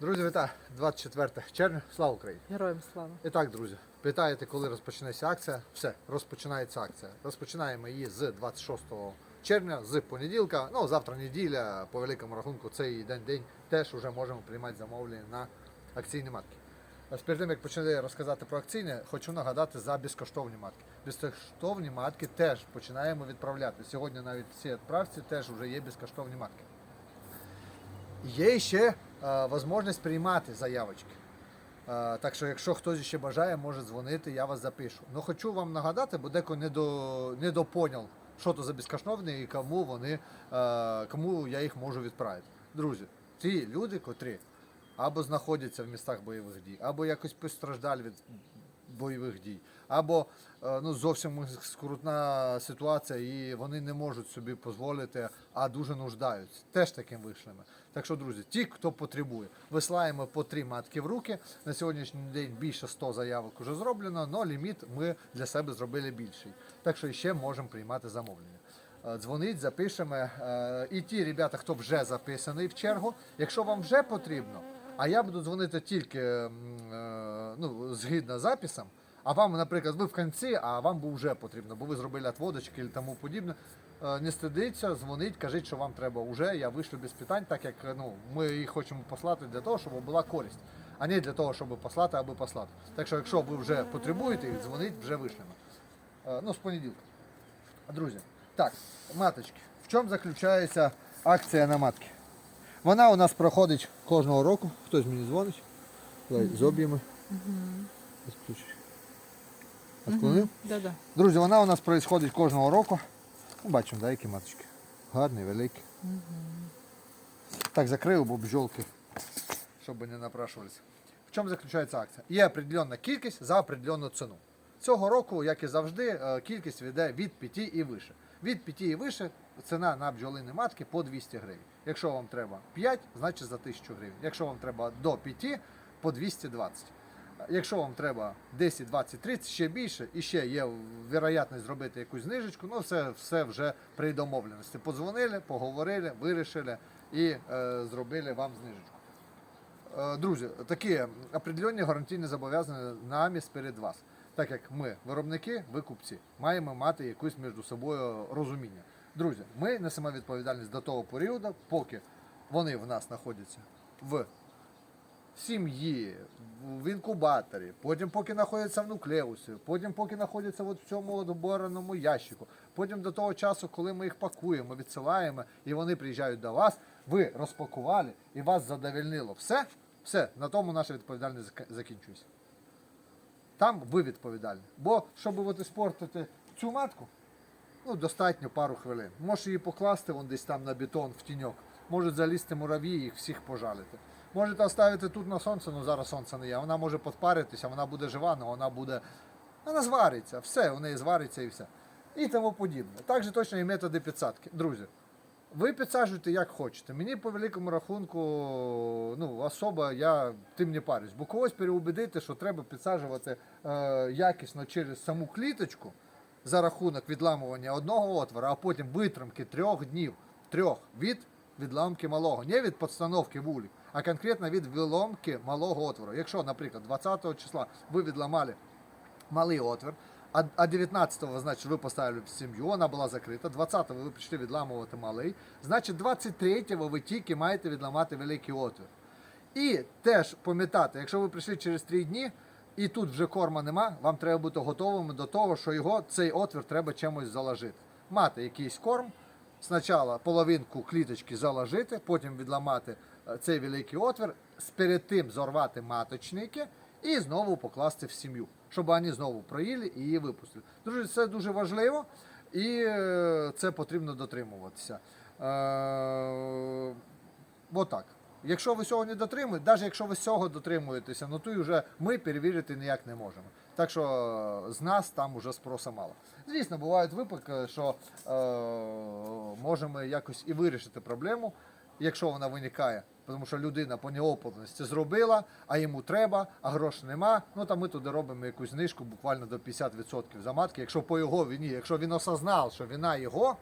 Друзі, вітаю! 24 червня. Слава Україні! Героям слава. І так, друзі, питаєте, коли розпочнеться акція? Все, розпочинається акція. Розпочинаємо її з 26 червня, з понеділка. Ну, завтра неділя, по великому рахунку, цей день день теж вже можемо приймати замовлення на акційні матки. А Перед тим, як почали розказати про акційні, хочу нагадати за безкоштовні матки. Безкоштовні матки теж починаємо відправляти. Сьогодні навіть в цій відправці теж вже є безкоштовні матки. Є ще можливість приймати заявочки. Е, так що, якщо хтось ще бажає, може дзвонити, я вас запишу. Ну хочу вам нагадати, бо деко не до не допоняв, що то за безкоштовні і кому вони, е, кому я їх можу відправити. Друзі, ті люди, котрі або знаходяться в містах бойових дій, або якось постраждали від бойових дій, або е, ну, зовсім скрутна ситуація, і вони не можуть собі дозволити, а дуже нуждаються. Теж таким вийшлими. Так що, друзі, ті, хто потребує, висилаємо по три матки в руки. На сьогоднішній день більше 100 заявок вже зроблено, але ліміт ми для себе зробили більший. Так що ще можемо приймати замовлення. Е, Дзвонить, запишемо. Е, І ті ребята, хто вже записаний в чергу, якщо вам вже потрібно, а я буду дзвонити тільки ну, згідно записам, а вам, наприклад, ви в кінці, а вам би вже потрібно, бо ви зробили отводочки і тому подібне. Е, Не стидиться, дзвонить, кажіть, що вам треба вже. Я вишлю без питань, так як ну, ми їх хочемо послати для того, щоб була користь, а не для того, щоб послати аби послати. Так що, якщо ви вже потребуєте, їх, дзвонить, вже вишлемо. Е, Ну, з понеділка. Друзі, так, маточки. В чому заключається акція на матки? Вона у нас проходить кожного року. Хтось мені дзвонить. Давай Отклонив. Да-да. Друзі, вона у нас проходить кожного року. Ну, бачимо, да, які маточки. Гарні, великі. Так, закрию, бо бджолки, щоб не напрашувалися. В чому заключається акція? Є определенна кількість за определенну ціну. Цього року, як і завжди, е, кількість йде від 5 і вище. Від 5 і вище ціна на бджолині матки по 200 гривень. Якщо вам треба 5, значить за 1000 гривень. Якщо вам треба до 5, по 220. Якщо вам треба 10, 20, 30, ще більше, і ще є вероятність зробити якусь знижечку, ну все, все вже при домовленості. Подзвонили, поговорили, вирішили і е, зробили вам знижечку. Е, Друзі, такі определенні гарантійні зобов'язання нами перед вас. Так як ми виробники, ви купці, маємо мати якусь між собою розуміння. Друзі, ми несемо відповідальність до того періоду, поки вони в нас знаходяться в сім'ї, в інкубаторі, потім поки знаходяться в нуклеусі, потім поки знаходяться от в цьому от ящику, потім до того часу, коли ми їх пакуємо, відсилаємо, і вони приїжджають до вас, ви розпакували і вас задовольнило все, все, на тому наша відповідальність зак- закінчується. Там ви відповідальні. Бо щоб от іспортити цю матку, ну, достатньо пару хвилин. Можеш її покласти вон десь там на бетон в тіньок. Можуть залізти мурав'ї і їх всіх пожалити. Можете оставити тут на сонце, ну зараз сонце не є. Вона може подпаритися, вона буде жива, але вона буде. Вона звариться, все, у неї звариться і все. І тому подібне. Також точно і методи підсадки. Друзі, ви підсаджуєте як хочете. Мені по великому рахунку, ну, особа, я тим не парюсь. Бо когось переубедити, що треба підсаджувати е, якісно через саму кліточку за рахунок відламування одного отвора, а потім витримки трьох днів, трьох від відламки малого. Не від подстановки вулі, а конкретно від виломки малого отвору. Якщо, наприклад, 20 числа ви відламали малий отвір. А а 19-го, значить, ви поставили сім'ю, вона була закрита. 20-го ви прийшли відламувати малий. Значить, 23-го ви тільки маєте відламати великий отвір. І теж пам'ятати, якщо ви прийшли через 3 дні, і тут вже корма нема, вам треба бути готовими до того, що його цей отвір треба чимось заложити. Мати якийсь корм, спочатку половинку кліточки заложити, потім відламати цей великий отвір, перед тим зорвати маточники і знову покласти в сім'ю, щоб вони знову проїли і її випустили. Друзі, це дуже важливо і е, це потрібно дотримуватися. Е, Отак. Якщо ви цього не дотримуєте, навіть якщо ви цього дотримуєтеся, ну то й вже ми перевірити ніяк не можемо. Так що е, з нас там уже спроса мало. Звісно, бувають випадки, що е, можемо якось і вирішити проблему, якщо вона виникає. Тому що людина по неопитності зробила, а йому треба, а грошей нема. Ну то ми туди робимо якусь знижку буквально до 50% за матки, якщо по його вині, якщо він осознав, що вина його.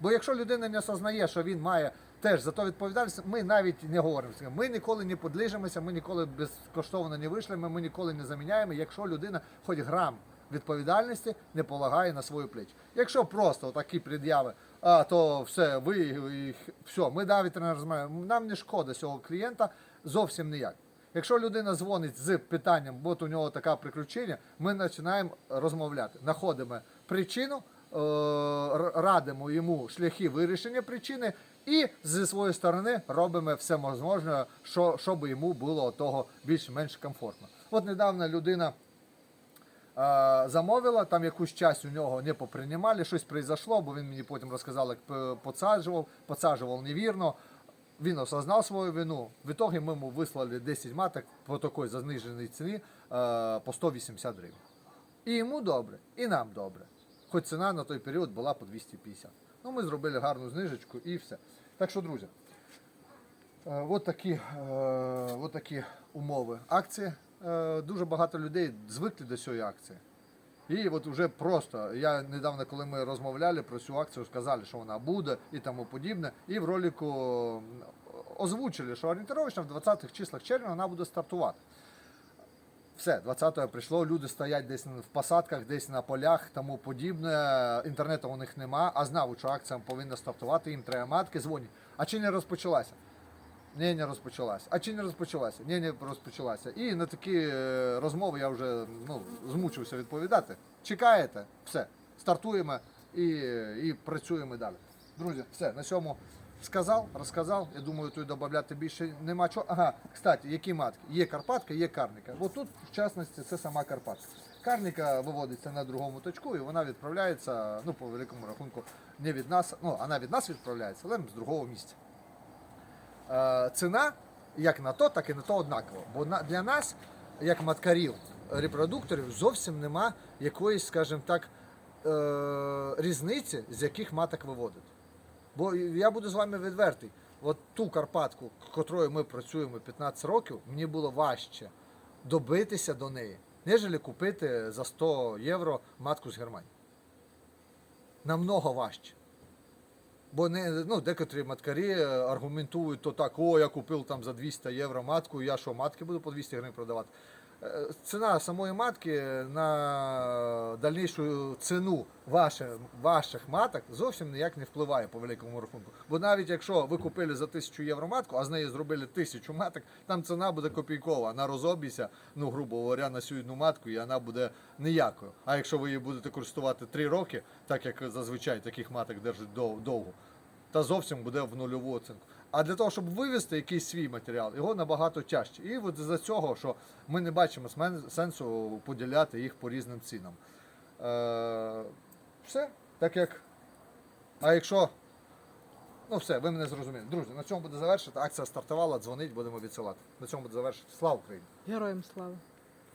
Бо якщо людина не осознає, що він має теж за то відповідальність. Ми навіть не говоримо. з цим. Ми ніколи не подлижимося, ми ніколи безкоштовно не вийшли, ми ніколи не заміняємо, якщо людина хоч грам відповідальності не полагає на свою плечі. Якщо просто такі пред'яви, а то все, ви все, ми навіть не розмовляємо. Нам не шкода цього клієнта зовсім ніяк. Якщо людина дзвонить з питанням, от у нього таке приключення, ми починаємо розмовляти, знаходимо причину, е, радимо йому шляхи вирішення причини і зі своєї сторони робимо все можливе, що, щоб йому було того більш-менш комфортно. От недавно людина замовила, там якусь часть у нього не поприймали, щось произошло, бо він мені потім розказав, як подсаджував, подсаджував невірно. Він осознав свою вину. В итоге ми йому вислали 10 маток по такій заниженій ціні по 180 гривень. І йому добре, і нам добре. Хоч ціна на той період була по 250. Ну, ми зробили гарну знижечку і все. Так що, друзі, Е, От такі, е, от такі умови акції. Е, Дуже багато людей звикли до цієї акції. І от вже просто, я недавно, коли ми розмовляли про цю акцію, сказали, що вона буде і тому подібне. І в ролику озвучили, що орієнтировочно в 20-х числах червня вона буде стартувати. Все, 20-го прийшло, люди стоять десь в посадках, десь на полях, тому подібне. Інтернету у них нема, а знав, що акція повинна стартувати, їм треба матки, дзвонять. А чи не розпочалася? Ні, не розпочалася. А чи не розпочалася? Ні, не розпочалася. І на такі е, розмови я вже ну, змучився відповідати. Чекаєте, все, стартуємо і, і працюємо далі. Друзі, все, на цьому сказав, розказав. Я думаю, тут додати більше нема чого. Ага, кстати, які матки? Є Карпатка, є Карника. От тут, в частності, це сама Карпатка. Карника виводиться на другому точку, і вона відправляється, ну, по великому рахунку, не від нас, ну, вона від нас відправляється, але з другого місця ціна як на то, так і на то однакова. Бо для нас, як маткарів, репродукторів, зовсім нема якоїсь, скажімо так, е, різниці, з яких маток виводити. Бо я буду з вами відвертий. От ту Карпатку, котрою ми працюємо 15 років, мені було важче добитися до неї, нежели купити за 100 євро матку з Германії. Намного важче. Бо не, ну, декотрі маткарі е, аргументують то так, о, я купив там за 200 євро матку, я що, матки буду по 200 гривень продавати. Е, Ціна самої матки на дальнішу ціну ваших, ваших маток зовсім ніяк не впливає по великому рахунку. Бо навіть якщо ви купили за 1000 євро матку, а з неї зробили 1000 маток, там ціна буде копійкова. Вона розоб'ється, ну, грубо говоря, на цю одну матку, і вона буде ніякою. А якщо ви її будете користувати 3 роки, так як зазвичай таких маток держать довго, та зовсім буде в нульову оцінку. А для того, щоб вивести якийсь свій матеріал, його набагато тяжче. І от за цього, що ми не бачимо сенсу поділяти їх по різним цінам. Е, все, так як. А якщо. Ну все, ви мене зрозуміли. Друзі, на цьому буде завершити. Акція стартувала, дзвонить, будемо відсилати. На цьому буде завершити. Слава Україні! Героям слава.